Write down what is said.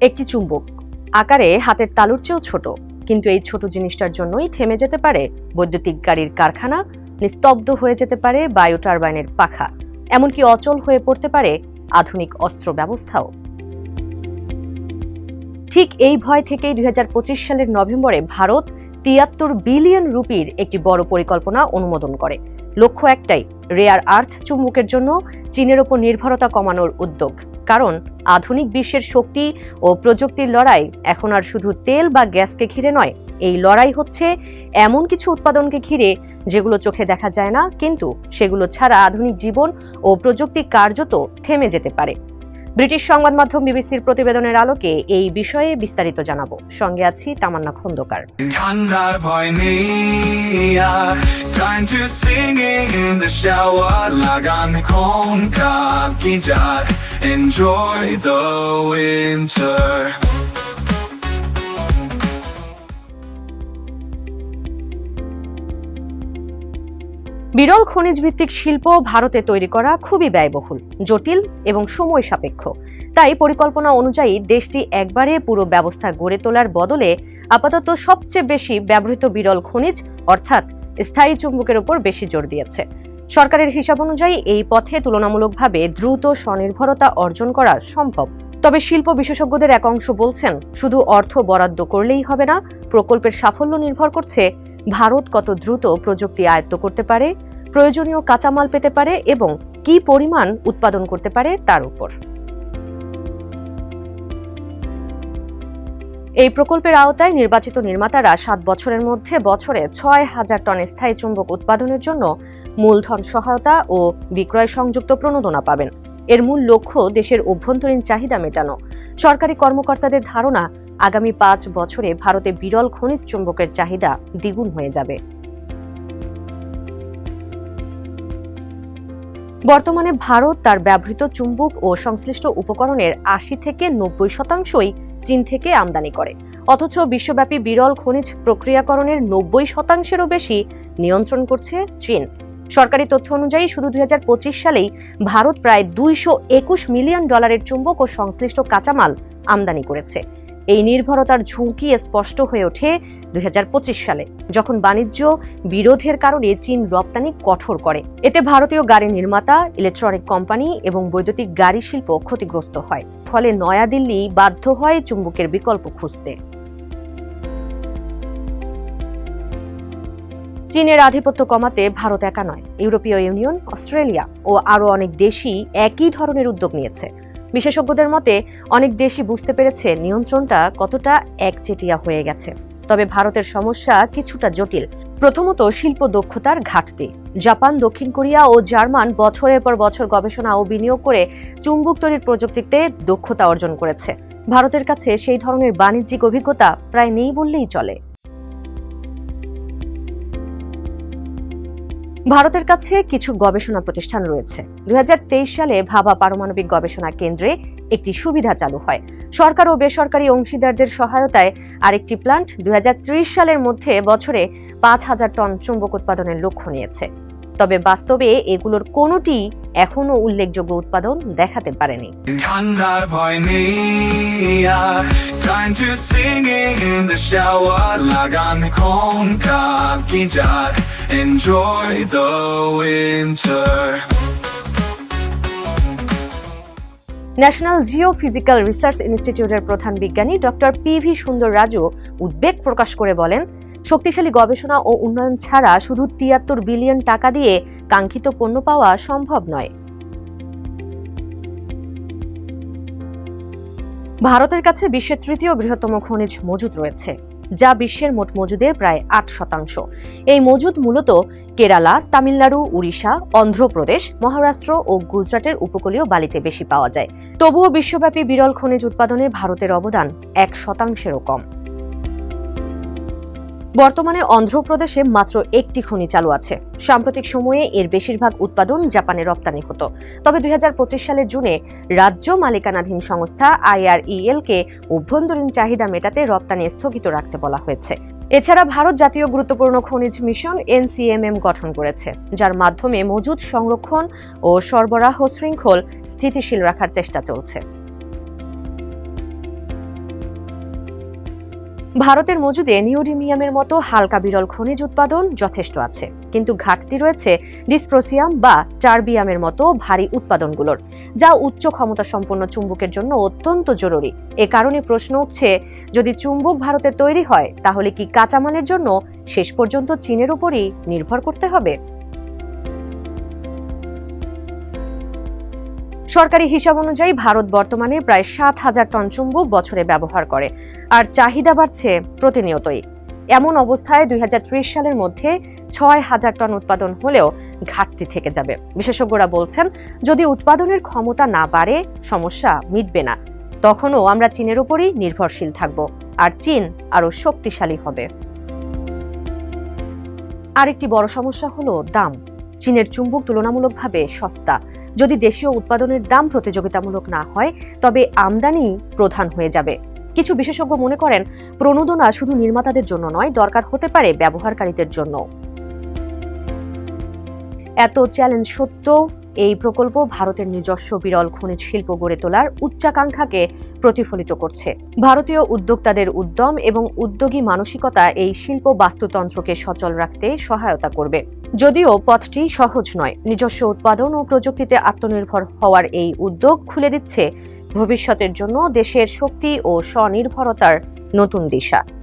একটি চুম্বক। আকারে হাতের তালুর চেয়েও ছোট। কিন্তু এই ছোট জিনিসটার জন্যই থেমে যেতে পারে বৈদ্যুতিক গাড়ির কারখানা, নিস্তব্ধ হয়ে যেতে পারে বায়ু টারবাইনের পাখা। এমনকি অচল হয়ে পড়তে পারে আধুনিক অস্ত্র ব্যবস্থাও। ঠিক এই ভয় থেকেই দুই হাজার পঁচিশ সালের নভেম্বরে ভারত তিয়াত্তর বিলিয়ন রুপির একটি বড় পরিকল্পনা অনুমোদন করে। লক্ষ্য একটাই রেয়ার আর্থ চুম্বকের জন্য চীনের ওপর নির্ভরতা কমানোর উদ্যোগ। কারণ আধুনিক বিশ্বের শক্তি ও প্রযুক্তির লড়াই এখন আর শুধু তেল বা গ্যাসকে ঘিরে নয়, এই লড়াই হচ্ছে এমন কিছু উৎপাদনকে ঘিরে যেগুলো চোখে দেখা যায় না, কিন্তু সেগুলো ছাড়া আধুনিক জীবন ও প্রযুক্তি কার্যত থেমে যেতে পারে। ব্রিটিশ সংবাদ মাধ্যম বিবিসির প্রতিবেদনের আলোকে এই বিষয়ে বিস্তারিত জানাব। সঙ্গে আছি তামান্না খন্দকার। ঠান্ডার ভয় Enjoy the winter. বিরল খনিজ ভিত্তিক শিল্প ভারতে তৈরি করা খুবই ব্যয়বহুল, জটিল এবং সময় সাপেক্ষ। তাই পরিকল্পনা অনুযায়ী দেশটি একবারে পুরো ব্যবস্থা গড়ে তোলার বদলে আপাতত সবচেয়ে বেশি ব্যবহৃত বিরল খনিজ, অর্থাৎ স্থায়ী চুম্বকের উপর বেশি জোর দিয়েছে। সরকারের হিসাব অনুযায়ী এই পথে তুলনামূলকভাবে দ্রুত স্বনির্ভরতা অর্জন করা সম্ভব। তবে শিল্প বিশেষজ্ঞদের এক অংশ বলছেন, শুধু অর্থ বরাদ্দ করলেই হবে না, প্রকল্পের সাফল্য নির্ভর করছে ভারত কত দ্রুত প্রযুক্তি আয়ত্ত করতে পারে, প্রয়োজনীয় কাঁচামাল পেতে পারে এবং কি পরিমাণ উৎপাদন করতে পারে তার উপর। এই প্রকল্পের আওতায় নির্বাচিত নির্মাতারা সাত বছরের মধ্যে বছরে ছয় হাজার টন স্থায়ী চুম্বক উৎপাদনের জন্য মূলধন সহায়তা ও বিক্রয় সংযুক্ত প্রণোদনা পাবেন। এর মূল লক্ষ্য দেশের অভ্যন্তরীণ চাহিদা মেটানো। সরকারি কর্মকর্তাদের ধারণা, আগামী পাঁচ বছরে ভারতে বিরল খনিজ চুম্বকের চাহিদা দ্বিগুণ হয়ে যাবে। বর্তমানে ভারত তার ব্যবহৃত চুম্বক ও সংশ্লিষ্ট উপকরণের আশি থেকে নব্বই শতাংশই চীন থেকে আমদানি করে। অথচ বিশ্বব্যাপী বিরল খনিজ প্রক্রিয়াকরণের নব্বই শতাংশেরও বেশি নিয়ন্ত্রণ করছে চীন। সরকারি তথ্য অনুযায়ী শুধু দুই হাজার পঁচিশ সালেই ভারত প্রায় দুইশো একুশ মিলিয়ন ডলারের চুম্বক ও সংশ্লিষ্ট কাঁচামাল আমদানি করেছে। এই নির্ভরতার ঝুঁকি স্পষ্ট হয়ে ওঠে দুই সালে, যখন বাণিজ্য বিরোধের কারণে চীন রপ্তানি কঠোর করে। এতে ভারতীয় গাড়ি নির্মাতা, ইলেকট্রনিক কোম্পানি এবং বৈদ্যুতিক গাড়ি শিল্প ক্ষতিগ্রস্ত হয়। ফলে নয়াদিল্লি বাধ্য হয় চুম্বকের বিকল্প খুঁজতে। চীনের আধিপত্য কমাতে ভারত একা নয়। ইউরোপীয় ইউনিয়ন, অস্ট্রেলিয়া ও আরও অনেক দেশই একই ধরনের উদ্যোগ নিয়েছে। বিশেষজ্ঞদের মতে, অনেক দেশই বুঝতে পেরেছে নিয়ন্ত্রণটা কতটা একচেটিয়া হয়ে গেছে। তবে ভারতের সমস্যা কিছুটা জটিল। প্রথমত শিল্প দক্ষতার ঘাটতি। জাপান, দক্ষিণ কোরিয়া ও জার্মান বছরের পর বছর গবেষণা ও বিনিয়োগ করে চুম্বক তৈরির প্রযুক্তিতে দক্ষতা অর্জন করেছে। ভারতের কাছে সেই ধরনের বাণিজ্যিক অভিজ্ঞতা প্রায় নেই বললেই চলে। ভারতের কাছে কিছু গবেষণা প্রতিষ্ঠান রয়েছে। দুই হাজার তেইশ সালে ভাবা পারমাণবিক গবেষণা কেন্দ্রে একটি সুবিধা চালু হয়। সরকার ও বেসরকারি অংশীদারদের সহায়তায় আরেকটি প্লান্ট দুই হাজার ত্রিশ সালের মধ্যে বছরে পাঁচ হাজার টন চুম্বক উৎপাদনের লক্ষ্য নিয়েছে। তবে বাস্তবে এগুলোর কোনোটি এখনও উল্লেখযোগ্য উৎপাদন দেখাতে পারেনি। ঠান্ডার Enjoy the winter. National geophysical research ইনস্টিটিউটের প্রধান বিজ্ঞানী ডক্টর পি ভি সুন্দর রাজু উদ্বেগ প্রকাশ করে বলেন, শক্তিশালী গবেষণা ও উন্নয়ন ছাড়া শুধু তিয়াত্তর বিলিয়ন টাকা দিয়ে কাঙ্ক্ষিত পণ্য পাওয়া সম্ভব নয়। ভারতের কাছে বিশ্বের তৃতীয় বৃহত্তম খনিজ মজুদ রয়েছে। যা বিশ্বের মোট মজুদের প্রায় আট শতাংশ। এই মজুদ মূলত কেরালা, তামিলনাড়ু, উড়িষ্যা, অন্ধ্রপ্রদেশ, মহারাষ্ট্র ও গুজরাটের উপকূলীয় বালিতে বেশি পাওয়া যায়। তবুও বিশ্বব্যাপী বিরল খনিজ উৎপাদনে ভারতের অবদান এক শতাংশেরও কম। বর্তমানে অন্ধ্রপ্রদেশে মাত্র একটি খনি চালু আছে। সাম্প্রতিক সময়ে এর বেশিরভাগ উৎপাদন জাপানে রপ্তানি হতো। তবে দুই সালের জুনে রাজ্য মালিকানাধীন সংস্থা আইআরইএল কে অভ্যন্তরীণ চাহিদা মেটাতে রপ্তানি স্থগিত রাখতে বলা হয়েছে। এছাড়া ভারত জাতীয় গুরুত্বপূর্ণ খনিজ মিশন এনসিএমএম গঠন করেছে, যার মাধ্যমে মজুদ সংরক্ষণ ও সরবরাহ শৃঙ্খল স্থিতিশীল রাখার চেষ্টা চলছে। ভারতের মজুদে নিওডিমিয়ামের মতো হালকা বিরল খনিজ উৎপাদন যথেষ্ট আছে, কিন্তু ঘাটতি রয়েছে ডিসপ্রোসিয়াম বা টার্বিয়ামের মতো ভারী উৎপাদনগুলোর, যা উচ্চ ক্ষমতা সম্পন্ন চুম্বকের জন্য অত্যন্ত জরুরি। এ কারণে প্রশ্ন উঠছে, যদি চুম্বক ভারতে তৈরি হয়, তাহলে কি কাঁচামালের জন্য শেষ পর্যন্ত চীনের উপরই নির্ভর করতে হবে? সরকারি হিসাব অনুযায়ী ভারত বর্তমানে প্রায় সাত হাজার টন চুম্বক বছরে ব্যবহার করে, আর চাহিদা বাড়ছে প্রতিনিয়তই। এমন অবস্থায় দুই হাজার ত্রিশ সালের মধ্যে ছয় হাজার টন উৎপাদন হলেও ঘাটতি থেকে যাবে। বিশেষজ্ঞরা বলছেন, যদি উৎপাদনের ক্ষমতা না বাড়ে, সমস্যা মিটবে না। তখনও আমরা চীনের উপরই নির্ভরশীল থাকব, আর চীন আরও শক্তিশালী হবে। আরেকটি বড় সমস্যা হলো দাম। চীনের চুম্বক তুলনামূলকভাবে সস্তা। যদি দেশীয় উৎপাদনের দাম প্রতিযোগিতামূলক না হয়, তবে আমদানি প্রধান হয়ে যাবে। কিছু বিশেষজ্ঞ মনে করেন, প্রণোদনা শুধু নির্মাতাদের জন্য নয়, দরকার হতে পারে ব্যবহারকারীদের জন্য এত চ্যালেঞ্জ সত্ত্বেও এই প্রকল্প ভারতের নিজস্ব বিরল খনিজ শিল্প গড়ে তোলার উচ্চাকাঙ্ক্ষাকে প্রতিফলিত করছে। ভারতীয় উদ্যোক্তাদের উদ্যম এবং উদ্যোগী মানসিকতা এই শিল্প বাস্তুতন্ত্রকে সচল রাখতে সহায়তা করবে। যদিও পথটি সহজ নয়, নিজস্ব উৎপাদন ও প্রযুক্তিতে আত্মনির্ভর হওয়ার এই উদ্যোগ খুলে দিচ্ছে ভবিষ্যতের জন্য দেশের শক্তি ও স্বনির্ভরতার নতুন দিশা।